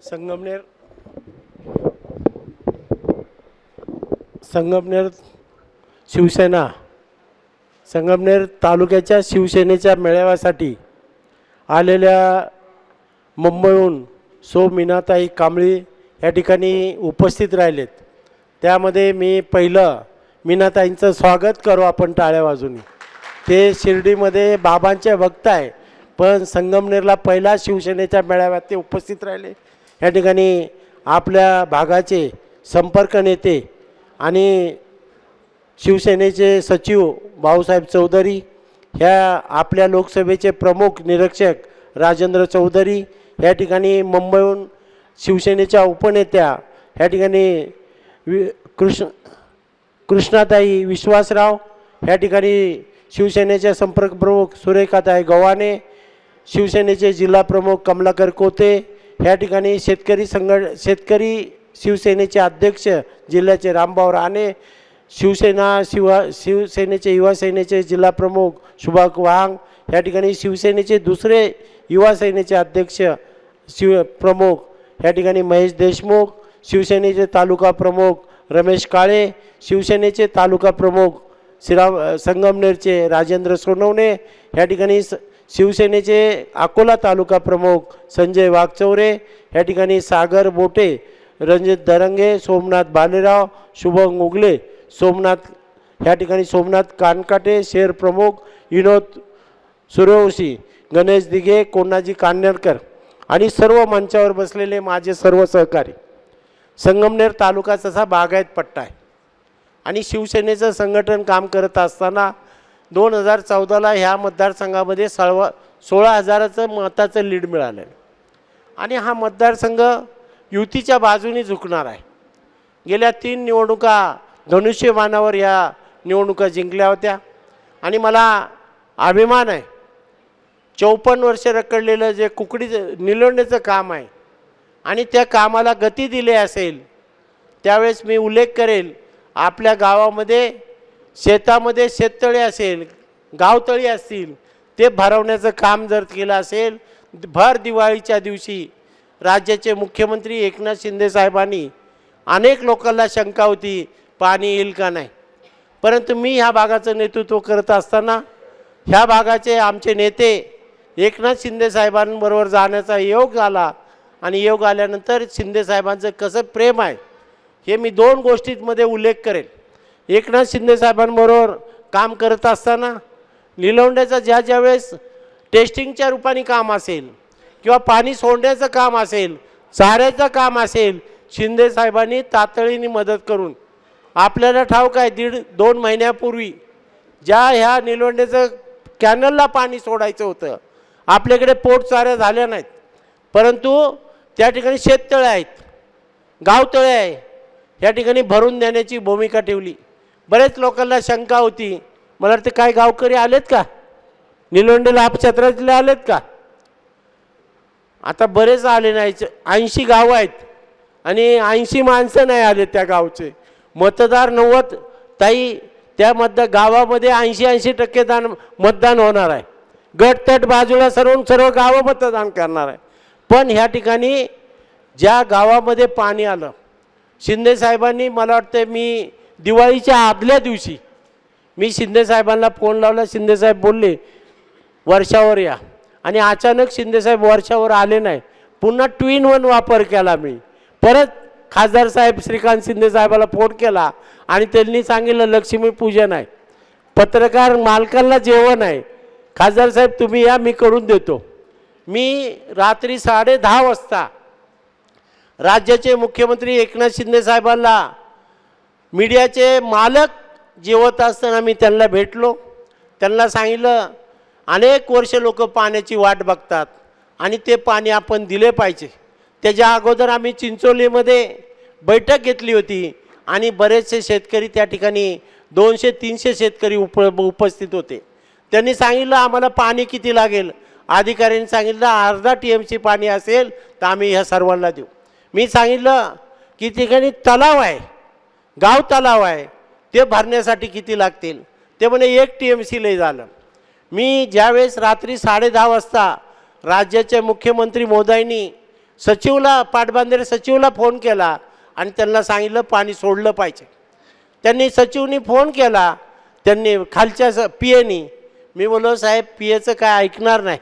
संगमनेर. संगमनेर शिवसेना. संगमनेर तालुक्याच्या शिवसेनेच्या मेळाव्यासाठी आलेल्या मुंबईहून सो मीनाताई कांबळी या ठिकाणी उपस्थित राहिलेत. त्यामध्ये मी पहिलं मीनाताईंचं स्वागत करू आपण टाळ्या वाजूनी. ते शिर्डीमध्ये बाबांचे भक्त आहे पण संगमनेरला पहिला शिवसेनेच्या मेळाव्यात ते उपस्थित राहिले. या ठिकाणी आपल्या भागाचे संपर्क नेते आणि शिवसेनेचे सचिव भाऊसाहेब चौधरी ह्या आपल्या लोकसभेचे प्रमुख निरीक्षक राजेंद्र चौधरी या ठिकाणी मुंबईहून शिवसेनेच्या उपनेत्या या ठिकाणी वि कृष्ण कृष्णाताई विश्वासराव या ठिकाणी शिवसेनेच्या संपर्क प्रमुख सुरेखाताई गव्हाणे शिवसेनेचे जिल्हा प्रमुख कमलाकर कोते ह्या ठिकाणी शेतकरी संघट शेतकरी शिवसेनेचे अध्यक्ष जिल्ह्याचे रामभाऊ राणे शिवसेना शिवा शिवसेनेचे युवा सेनेचे जिल्हा वांग या ठिकाणी शिवसेनेचे दुसरे युवा सेनेचे अध्यक्ष शिव प्रमुख या ठिकाणी महेश देशमुख शिवसेनेचे तालुका प्रमुख रमेश काळे शिवसेनेचे तालुका प्रमुख श्रीराम संगमनेरचे राजेंद्र सोनवणे या ठिकाणी स शिवसेनेचे अकोला तालुका प्रमुख संजय वाघचौरे या ठिकाणी सागर बोटे रणजित दरंगे सोमनाथ बालेराव शुभम उगले सोमनाथ या ठिकाणी सोमनाथ कानकाटे शेर प्रमुख विनोद सूर्यवंशी गणेश दिघे कोणाजी कान्यरकर आणि सर्व मंचावर बसलेले माझे सर्व सहकारी. संगमनेर तालुका तसा बागायत पट्टा आहे. आणि शिवसेनेचं संघटन काम करत असताना दोन हजार चौदाला ह्या मतदारसंघामध्ये सळवा सोळा हजाराचं मताचं लीड मिळालं. आहे आणि हा मतदारसंघ युतीच्या बाजूने झुकणार आहे. गेल्या तीन निवडणुका धनुष्यबाणावर या निवडणुका जिंकल्या होत्या. आणि मला अभिमान आहे चौपन्न वर्ष रखडलेलं जे कुकडीचं निलवण्याचं काम आहे आणि त्या कामाला गती दिली असेल त्यावेळेस मी उल्लेख करेल आपल्या गावामध्ये शेतामध्ये शेततळे असेल गावतळी असतील ते भरवण्याचं काम जर केलं असेल भर दिवाळीच्या दिवशी राज्याचे मुख्यमंत्री एकनाथ शिंदे साहेबांनी अनेक लोकांना शंका होती पाणी येईल का नाही. परंतु मी ह्या भागाचं नेतृत्व करत असताना ह्या भागाचे आमचे नेते एकनाथ शिंदे साहेबांबरोबर जाण्याचा योग आला आणि योग आल्यानंतर शिंदे साहेबांचं कसं प्रेम आहे हे मी दोन गोष्टींमध्ये उल्लेख करेन एकनाथ शिंदे साहेबांबरोबर काम करत असताना निलवंड्याचं ज्या ज्या वेळेस टेस्टिंगच्या रूपाने काम असेल किंवा पाणी सोडण्याचं काम असेल चाऱ्याचं काम असेल शिंदे साहेबांनी तातडीने मदत करून आपल्याला ठाऊक आहे दीड दोन महिन्यापूर्वी ज्या ह्या निलवंड्याचं कॅनलला पाणी सोडायचं होतं आपल्याकडे पोटचाऱ्या झाल्या नाहीत. परंतु त्या ठिकाणी शेततळे आहेत गावतळे आहे या ठिकाणी भरून देण्याची भूमिका ठेवली. बरेच लोकांना शंका होती. मला वाटतं काय गावकरी आलेत का? निलवंडीला अपक्षेत्रातले आलेत का? आता बरेच आले नाही ऐंशी गावं आहेत. आणि ऐंशी माणसं नाही आले त्या गावचे. मतदार नव्वद ताई त्या मतदा गावामध्ये ऐंशी ऐंशी टक्के दान मतदान होणार आहे. गटतट बाजूला सर्व सर्व गावं मतदान करणार आहे. पण ह्या ठिकाणी ज्या गावामध्ये पाणी आलं शिंदे साहेबांनी मला वाटतं मी दिवाळीच्या आदल्या दिवशी मी शिंदेसाहेबांना फोन लावला. शिंदेसाहेब बोलले वर्षावर या. आणि अचानक शिंदेसाहेब वर्षावर आले नाही. पुन्हा ट्विन वन वापर केला मी. परत खासदार साहेब श्रीकांत शिंदेसाहेबाला फोन केला आणि त्यांनी सांगितलं लक्ष्मीपूजन आहे पत्रकार मालकांना जेवण आहे. खासदार साहेब तुम्ही या मी करून देतो. मी रात्री साडे दहा वाजता राज्याचे मुख्यमंत्री एकनाथ शिंदेसाहेबांना मीडियाचे मालक जेवत असताना मी त्यांना भेटलो. त्यांना सांगितलं अनेक वर्ष लोक पाण्याची वाट बघतात आणि ते पाणी आपण दिले पाहिजे. त्याच्या अगोदर आम्ही चिंचोलीमध्ये बैठक घेतली होती आणि बरेचसे शेतकरी त्या ठिकाणी दोनशे तीनशे शेतकरी उप उपस्थित होते. त्यांनी सांगितलं आम्हाला पाणी किती लागेल? अधिकाऱ्यांनी सांगितलं अर्धा टी एम पाणी असेल तर आम्ही ह्या सर्वांना देऊ. मी सांगितलं की ठिकाणी तलाव आहे. गाव तलाव आहे. ते भरण्यासाठी किती लागतील? ते म्हणे एक टी एम सी लय झालं. मी ज्यावेळेस रात्री साडे दहा वाजता राज्याचे मुख्यमंत्री मोदाईंनी सचिवला पाटबंधारे सचिवला फोन केला आणि त्यांना सांगितलं पाणी सोडलं पाहिजे. त्यांनी सचिवनी फोन केला. त्यांनी खालच्या स पी एनी मी बोललो साहेब पी एचं काय ऐकणार नाही.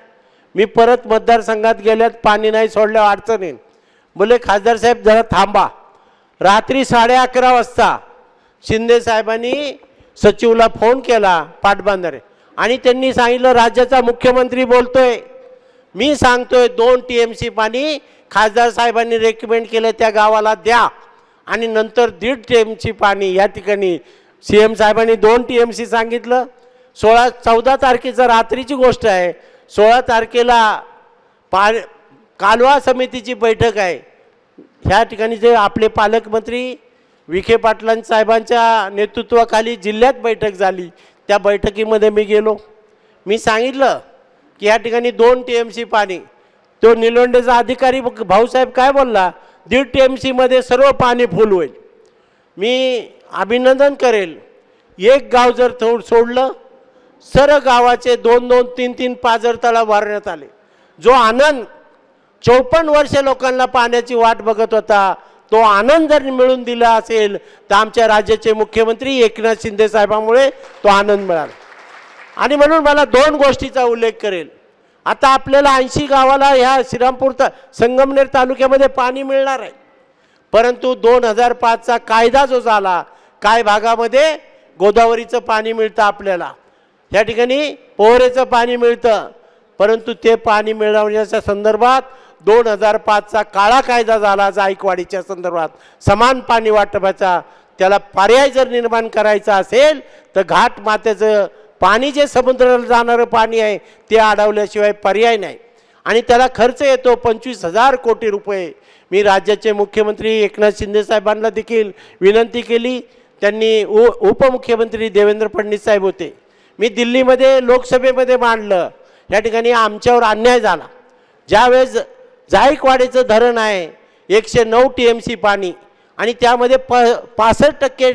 मी परत मतदारसंघात गेल्यात पाणी नाही सोडल्यावर अडचण येईल. बोले खासदार साहेब जरा थांबा. रात्री साडे अकरा वाजता शिंदे साहेबांनी सचिवला फोन केला पाटबंधारे. आणि त्यांनी सांगितलं राज्याचा मुख्यमंत्री बोलतोय. मी सांगतोय दोन टी एम सी पाणी खासदार साहेबांनी रेकमेंड केलं त्या गावाला द्या. आणि नंतर दीड टी एम सी पाणी या ठिकाणी सी एम साहेबांनी दोन टी एम सी सांगितलं. सोळा चौदा तारखेचा रात्रीची गोष्ट आहे. सोळा तारखेला पा कालवा समितीची बैठक आहे. ह्या ठिकाणी जे आपले पालकमंत्री विखे पाटलां साहेबांच्या नेतृत्वाखाली जिल्ह्यात बैठक झाली. त्या बैठकीमध्ये मी गेलो. मी सांगितलं की या ठिकाणी दोन टी एम सी पाणी. तो निलोंडेचा अधिकारी ब- भाऊसाहेब काय बोलला? दीड टी एम सीमध्ये सर्व पाणी फुल होईल. मी अभिनंदन करेल. एक गाव जर थो सोडलं सर्व गावाचे दोन दोन तीन तीन पाजर तळाव वारण्यात आले. जो आनंद चौपन्न वर्ष लोकांना पाण्याची वाट बघत होता. तो आनंद जर मिळून दिला असेल तर आमच्या राज्याचे मुख्यमंत्री एकनाथ शिंदे साहेबांमुळे तो आनंद मिळाला. आणि म्हणून मला दोन गोष्टीचा उल्लेख करेल. आता आपल्याला ऐंशी गावाला ह्या श्रीरामपूर ता संगमनेर तालुक्यामध्ये पाणी मिळणार आहे. परंतु दोन हजार पाचचा कायदा जो झाला काय भागामध्ये गोदावरीचं पाणी मिळतं आपल्याला? या ठिकाणी पोहरेचं पाणी मिळतं. परंतु ते पाणी मिळवण्याच्या संदर्भात दोन हजार पाचचा काळा कायदा झाला जायकवाडीच्या संदर्भात. समान पाणी वाटपाचा त्याला पर्याय जर निर्माण करायचा असेल तर घाट मातेचं पाणी जे समुद्राला जाणारं पाणी आहे ते अडवल्याशिवाय पर्याय नाही. आणि त्याला खर्च येतो पंचवीस हजार कोटी रुपये. मी राज्याचे मुख्यमंत्री एकनाथ शिंदे साहेबांना देखील विनंती केली. त्यांनी उ उपमुख्यमंत्री देवेंद्र फडणवीस साहेब होते. मी दिल्लीमध्ये लोकसभेमध्ये मांडलं. या ठिकाणी आमच्यावर अन्याय झाला. ज्यावेळेस जायकवाडीचं धरण आहे एकशे नऊ टी एम सी पाणी आणि त्यामध्ये प पासष्ट टक्के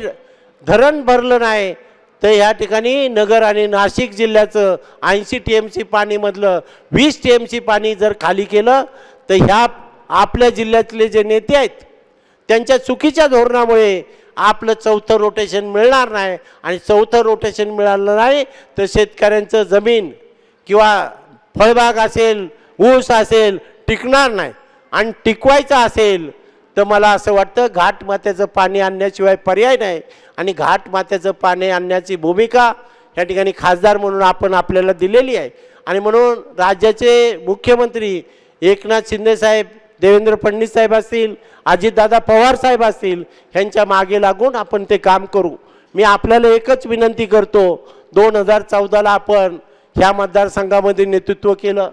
धरण भरलं नाही तर या ठिकाणी नगर आणि नाशिक जिल्ह्याचं ऐंशी टी एम सी पाणीमधलं वीस टी एम सी पाणी जर खाली केलं तर ह्या आपल्या जिल्ह्यातले जे नेते आहेत त्यांच्या चुकीच्या धोरणामुळे आपलं चौथं रोटेशन मिळणार नाही आणि चौथं रोटेशन मिळालं नाही तर शेतकऱ्यांचं जमीन किंवा फळबाग असेल ऊस असेल टिकणार नाही. आणि टिकवायचं असेल तर मला असं वाटतं घाट मात्याचं पाणी आणण्याशिवाय पर्याय नाही. आणि घाट मात्याचं पाणी आणण्याची भूमिका या ठिकाणी खासदार म्हणून आपण आपल्याला दिलेली आहे. आणि म्हणून राज्याचे मुख्यमंत्री एकनाथ शिंदे साहेब देवेंद्र फडणवीस साहेब असतील अजितदादा पवार साहेब असतील ह्यांच्या मागे लागून आपण ते काम करू. मी आपल्याला एकच विनंती करतो दोन हजार चौदाला आपण ह्या मतदारसंघामध्ये नेतृत्व केलं.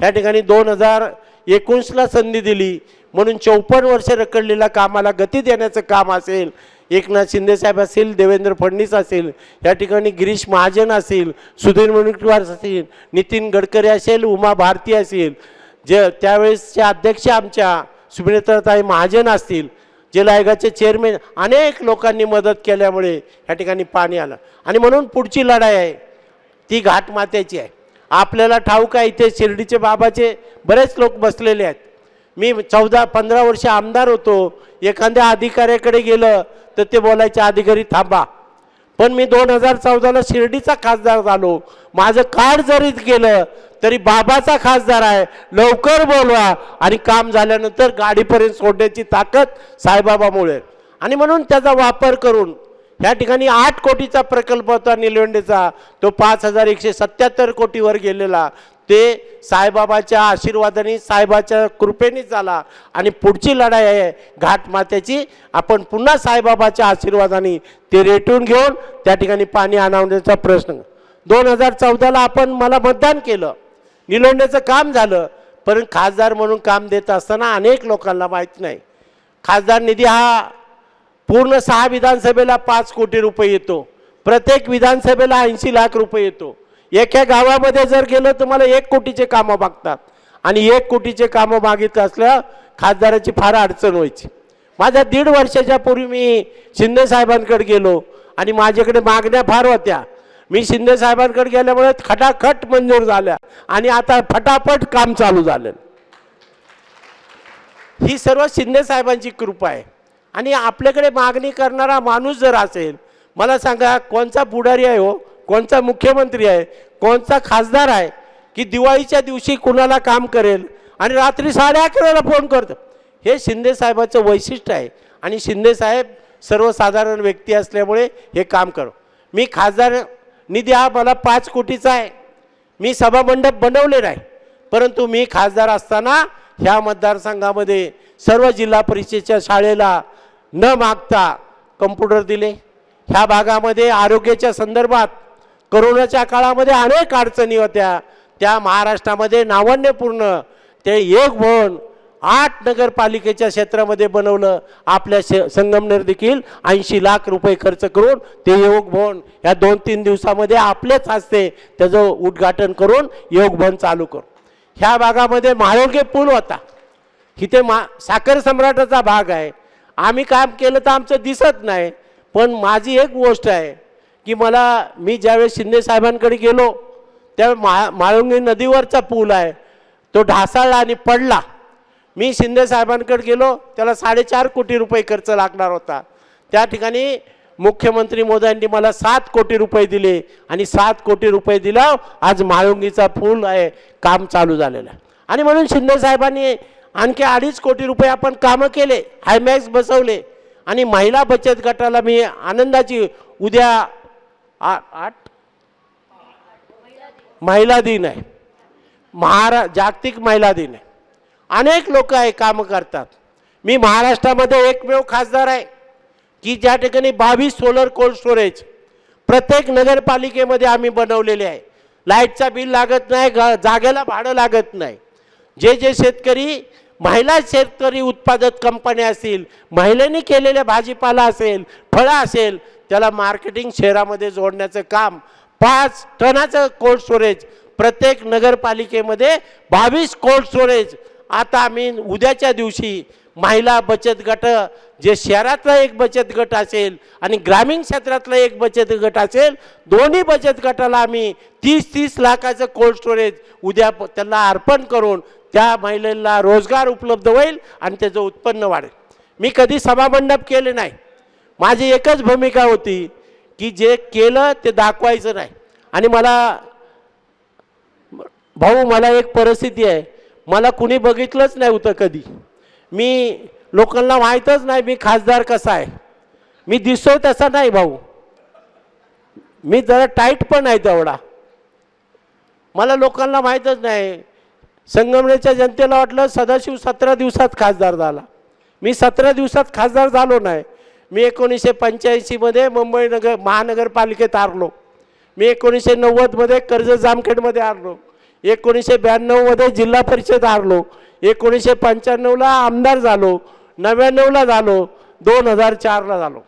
ह्या ठिकाणी दोन हजार एकोणीसला संधी दिली. म्हणून चौपन्न वर्ष रखडलेल्या कामाला गती देण्याचं काम असेल एकनाथ शिंदेसाहेब असेल देवेंद्र फडणवीस असेल या ठिकाणी गिरीश महाजन असेल सुधीर मुनगंटीवार असतील नितीन गडकरी असेल उमा भारती असेल जे त्यावेळेसचे अध्यक्ष आमच्या सुमित्रताई महाजन असतील जिल्हा आयोगाचे चेअरमॅन अनेक लोकांनी मदत केल्यामुळे या ठिकाणी पाणी आलं. आणि म्हणून पुढची लढाई आहे. ती घाट मात्याची आहे. आपल्याला ठाऊक आहे इथे शिर्डीचे बाबाचे बरेच लोक बसलेले आहेत. मी चौदा पंधरा वर्ष आमदार होतो. एखाद्या अधिकाऱ्याकडे गेलं तर ते बोलायचे अधिकारी थांबा. पण मी दोन हजार चौदाला शिर्डीचा खासदार झालो. माझं कार्ड जरी गेलं तरी बाबाचा खासदार आहे. लवकर बोलवा आणि काम झाल्यानंतर गाडीपर्यंत सोडण्याची ताकद साईबाबामुळे. आणि म्हणून त्याचा वापर करून ह्या ठिकाणी आठ कोटीचा प्रकल्प होता निलवंडेचा. तो पाच हजार एकशे सत्याहत्तर कोटीवर गेलेला. ते साईबाबाच्या आशीर्वादाने साहेबाच्या कृपेनेच झाला. आणि पुढची लढाई आहे घाट मात्याची आपण पुन्हा साईबाबाच्या आशीर्वादाने ते रेटून घेऊन त्या ठिकाणी पाणी आणवण्याचा प्रश्न. दोन हजार चौदाला आपण मला मतदान केलं. निलवंडेचं काम झालं. पण खासदार म्हणून काम देत असताना अनेक लोकांना माहीत नाही. खासदार निधी हा पूर्ण सहा विधानसभेला पाच कोटी रुपये येतो. प्रत्येक विधानसभेला ऐंशी लाख रुपये येतो. एका गावामध्ये जर गेलं तर मला एक कोटीचे कामं मागतात आणि एक कोटीचे कामं मागितलं असल्या खासदाराची फार अडचण व्हायची. माझ्या दीड वर्षाच्या पूर्वी मी शिंदे साहेबांकडे गेलो आणि माझ्याकडे मागण्या फार होत्या. मी शिंदे साहेबांकडे गेल्यामुळे खटाखट मंजूर झाल्या आणि आता फटाफट काम चालू झालं. ही सर्व शिंदे साहेबांची कृपा आहे. आणि आपल्याकडे मागणी करणारा माणूस जर असेल मला सांगा कोणचा पुढारी आहे हो? कोणचा मुख्यमंत्री आहे? कोणचा खासदार आहे? की दिवाळीच्या दिवशी कुणाला काम करेल? आणि रात्री साडे अकराला फोन करतो. हे शिंदेसाहेबाचं वैशिष्ट्य आहे. आणि शिंदेसाहेब सर्वसाधारण व्यक्ती असल्यामुळे हे काम करो. मी खासदार निधी हा मला पाच कोटीचा आहे. मी सभामंडप बनवले नाही परंतु मी खासदार असताना ह्या मतदारसंघामध्ये सर्व जिल्हा परिषदेच्या शाळेला न मागता कम्प्युटर दिले. ह्या भागामध्ये आरोग्याच्या संदर्भात करोनाच्या काळामध्ये अनेक अडचणी होत्या. त्या महाराष्ट्रामध्ये नावान्यपूर्ण ते एक भवन आठ नगरपालिकेच्या क्षेत्रामध्ये बनवलं. आपल्या शे संगमनेर देखील ऐंशी लाख रुपये खर्च करून ते योग भवन या दोन तीन दिवसामध्ये आपलेच हस्ते त्याचं उद्घाटन करून योग भवन चालू करू ह्या भागामध्ये महायोग्य पूल होता. इथे मा साखर सम्राटाचा भाग आहे. आम्ही काम केलं तर आमचं दिसत नाही. पण माझी एक गोष्ट आहे की मला मी ज्यावेळेस शिंदे साहेबांकडे गेलो त्यावेळी मा माळुंगी नदीवरचा पूल आहे तो ढासाळला आणि पडला. मी शिंदे साहेबांकडे गेलो त्याला साडेचार कोटी रुपये खर्च लागणार होता. त्या ठिकाणी मुख्यमंत्री मोदयांनी मला सात कोटी रुपये दिले आणि सात कोटी रुपये दिला आज माळुंगीचा पूल आहे काम चालू झालेलं आहे. आणि म्हणून शिंदे साहेबांनी आणखी अडीच कोटी रुपये आपण कामं केले हायमॅक्स बसवले. आणि महिला बचत गटाला मी आनंदाची उद्या आ- आठ? महिला दिन आहे. महारा जागतिक महिला दिन आहे. अनेक लोक आहे कामं करतात. मी महाराष्ट्रामध्ये एकमेव खासदार आहे की ज्या ठिकाणी बावीस सोलर कोल्ड स्टोरेज प्रत्येक नगरपालिकेमध्ये आम्ही बनवलेले आहे. लाईटचा बिल लागत नाही ग जागेला भाडं लागत नाही. जे जे शेतकरी महिला शेतकरी उत्पादक कंपन्या असतील महिलेने केलेल्या भाजीपाला असेल फळं असेल त्याला मार्केटिंग शहरामध्ये जोडण्याचं काम पाच टनाचं कोल्ड स्टोरेज प्रत्येक नगरपालिकेमध्ये बावीस कोल्ड स्टोरेज. आता आम्ही उद्याच्या दिवशी महिला बचत गट जे शहरातला एक बचत गट असेल आणि ग्रामीण क्षेत्रातला एक बचत गट असेल दोन्ही बचत गटाला आम्ही तीस तीस लाखाचं कोल्ड स्टोरेज उद्या त्यांना अर्पण करून त्या महिलेला रोजगार उपलब्ध होईल आणि त्याचं उत्पन्न वाढेल. मी कधी सभामंडप केले नाही. माझी एकच भूमिका होती की जे केलं ते दाखवायचं नाही. आणि मला भाऊ मला एक परिस्थिती आहे. मला कुणी बघितलंच नाही होतं कधी. मी लोकांना माहीतच नाही मी खासदार कसा आहे. मी दिसतो तसा नाही भाऊ. मी जरा टाईट पण आहे तेवढा. मला लोकांना माहीतच नाही. संगमनेरच्या जनतेला वाटलं सदाशिव सतरा दिवसात खासदार झाला. मी सतरा दिवसात खासदार झालो नाही. मी एकोणीसशे पंच्याऐंशीमध्ये मुंबई नगर महानगरपालिकेत हारलो. मी एकोणीसशे नव्वदमध्ये कर्ज जामखेडमध्ये हारलो. एकोणीसशे ब्याण्णवमध्ये जिल्हा परिषद हारलो. एकोणीसशे पंच्याण्णवला आमदार झालो नव्याण्णवला झालो दोन हजार चारला झालो.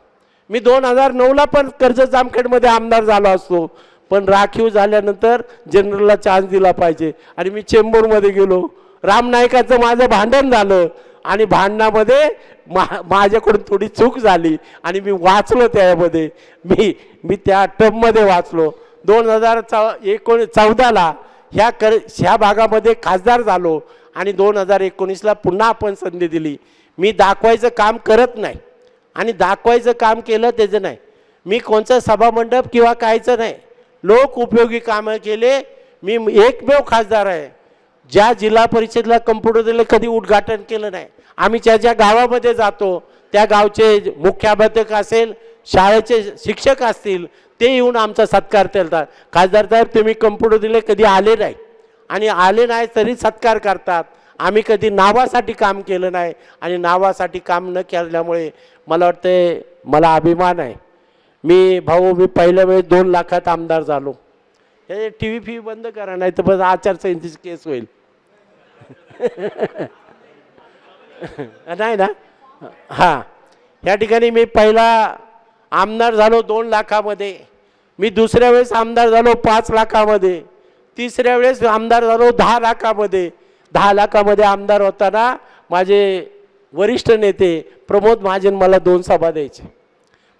मी दोन हजार नऊला पण कर्ज जामखेडमध्ये आमदार झालो असतो. पण राखीव झाल्यानंतर जनरलला चान्स दिला पाहिजे. आणि मी चेंबूरमध्ये गेलो. राम नायकाचं माझं भांडण झालं. आणि भांडणामध्ये मा माझ्याकडून थोडी चूक झाली. आणि मी वाचलो त्यामध्ये. मी मी त्या टबमध्ये वाचलो. दोन हजार चौ एकोणी चौदाला ह्या कर ह्या भागामध्ये खासदार झालो. आणि दोन हजार एकोणीसला पुन्हा आपण संधी दिली. मी दाखवायचं काम करत नाही. आणि दाखवायचं काम केलं त्याचं नाही. मी कोणचं सभामंडप किंवा कायचं नाही. लोक उपयोगी कामं केले. मी एकमेव खासदार आहे. ज्या जिल्हा परिषदला कम्प्युटर दिलं कधी उद्घाटन केलं नाही. आम्ही ज्या ज्या गावामध्ये जातो त्या गावचे मुख्याध्यापक असेल शाळेचे शिक्षक असतील ते येऊन आमचा सत्कार करतात. खासदार साहेब तुम्ही कम्प्युटर दिले कधी आले नाही. आणि आले नाही तरी सत्कार करतात. आम्ही कधी नावासाठी काम केलं नाही आणि नावासाठी काम न केल्यामुळे मला वाटतं मला अभिमान आहे. मी भाऊ मी पहिल्या वेळेस दोन लाखात आमदार झालो. हे टी व्ही फी बंद करा नाही तर बस आचारसंहितेची केस होईल. नाही ना? हां. या ठिकाणी मी पहिला आमदार झालो दोन लाखामध्ये. मी दुसऱ्या वेळेस आमदार झालो पाच लाखामध्ये. तिसऱ्या वेळेस आमदार झालो दहा लाखामध्ये. दहा लाखामध्ये आमदार होताना माझे वरिष्ठ नेते प्रमोद महाजन मला दोन सभा द्यायचे.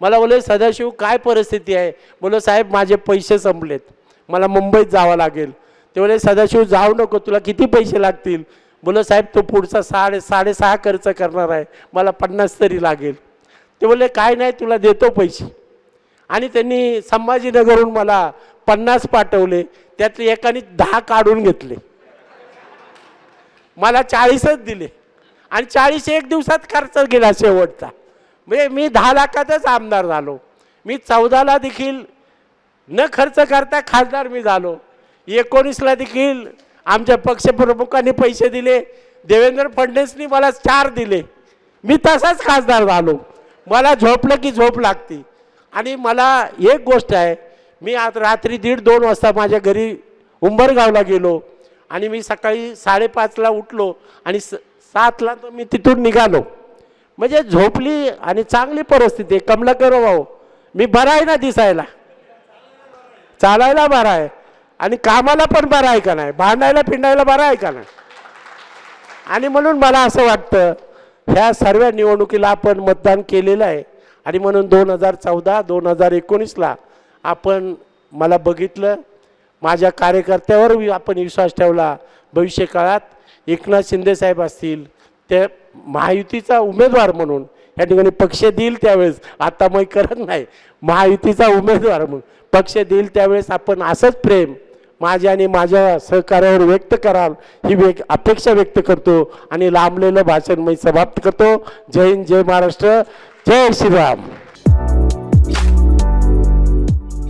मला बोले सदाशिव काय परिस्थिती आहे? बोलो साहेब माझे पैसे संपलेत. मला मुंबईत जावं लागेल. ते बोले सदाशिव जाऊ नको तुला किती पैसे लागतील? बोलं साहेब तो पुढचा साडे साडेसहा खर्च करणार आहे. मला पन्नास तरी लागेल. ते बोलले काय नाही तुला देतो पैसे. आणि त्यांनी संभाजीनगरहून मला पन्नास पाठवले. त्यातले एकाने दहा काढून घेतले. मला चाळीसच दिले. आणि चाळीस एक दिवसात खर्च गेला शेवटचा. म्हणजे मी दहा लाखातच आमदार झालो. मी चौदाला देखील न खर्च करता खासदार मी झालो. एकोणीसला देखील आमच्या पक्षप्रमुखांनी पैसे दिले. देवेंद्र फडणवीसनी मला चार दिले. मी तसाच खासदार झालो. मला झोपलं की झोप लागते. आणि मला एक गोष्ट आहे मी आज रात्री दीड दोन वाजता माझ्या घरी उंबरगावला गेलो आणि मी सकाळी साडेपाचला उठलो आणि स सातला तर मी तिथून निघालो. म्हणजे झोपली आणि चांगली परिस्थिती आहे. कमलाकर भाऊ मी बरा आहे ना दिसायला? चालायला बरा आहे. आणि कामाला पण बरा आहे का नाही? भांडायला पिंडायला बरा आहे का नाही? आणि म्हणून मला असं वाटतं ह्या सर्व निवडणुकीला आपण मतदान केलेलं आहे. आणि म्हणून दोन हजार चौदा दोन हजार एकोणीसला आपण मला बघितलं माझ्या कार्यकर्त्यावर आपण विश्वास ठेवला. भविष्य काळात एकनाथ शिंदेसाहेब असतील ते महायुतीचा उमेदवार म्हणून या ठिकाणी पक्ष देईल त्यावेळेस. आता मग करत नाही. महायुतीचा उमेदवार म्हणून पक्ष देईल त्यावेळेस आपण असंच प्रेम माझ्या आणि माझ्या सहकार्यावर व्यक्त कराल ही वेग अपेक्षा व्यक्त करतो आणि लांबलेलं भाषण मी समाप्त करतो. जय हिंद जय महाराष्ट्र जय श्रीराम.